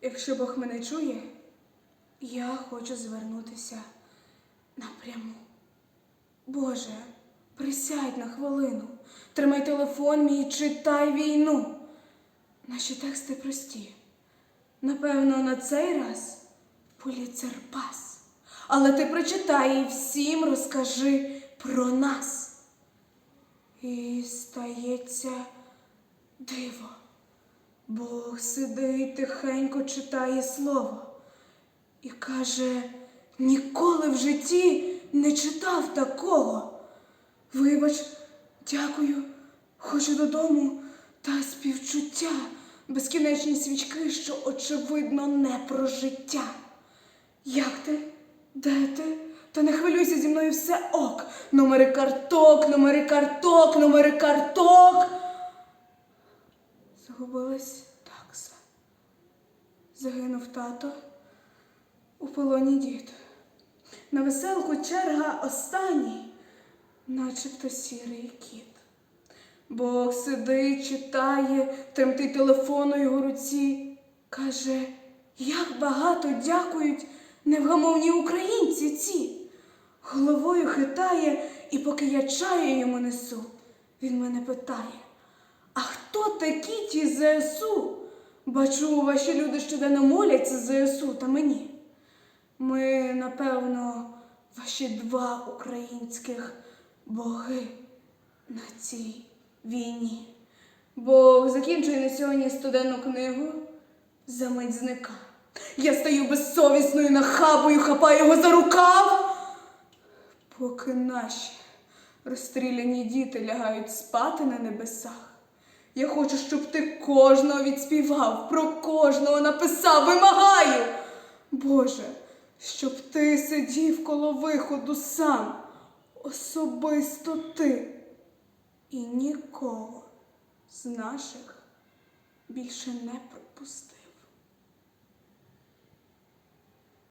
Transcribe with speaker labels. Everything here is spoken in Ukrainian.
Speaker 1: Якщо Бог мене чує, я хочу звернутися напряму. Боже, присядь на хвилину, тримай телефон мій, читай війну. Наші тексти прості. Напевно, на цей раз поліцер пас. Але ти прочитай і всім розкажи про нас. І стається диво. Бог сидить тихенько читає слово і каже, ніколи в житті не читав такого. Вибач, дякую, хочу додому та співчуття, безкінечні свічки, що очевидно не про життя. Як ти? Де ти? Та не хвилюйся зі мною все ок. Номери карток, номери карток, номери карток. Загубилась такса. Загинув тато, у полоні дід. На веселку черга останній, начебто сірий кіт. Бог сидить, читає, тремтить телефон у його руці. Каже, як багато дякують невгамовні українці ці. Головою хитає, і поки я чаю йому несу, він мене питає: хто такі ті ЗСУ? Бачу, ваші люди щоденно моляться ЗСУ та мені. Ми, напевно, ваші два українських боги на цій війні. Бог закінчує на сьогодні студенну книгу за мить зника. Я стаю безсовісною нахабою, хапаю його за рукав, поки наші розстріляні діти лягають спати на небесах. Я хочу, щоб ти кожного відспівав, про кожного написав, вимагаю. Боже, щоб ти сидів коло виходу сам, особисто ти, і нікого з наших більше не пропустив.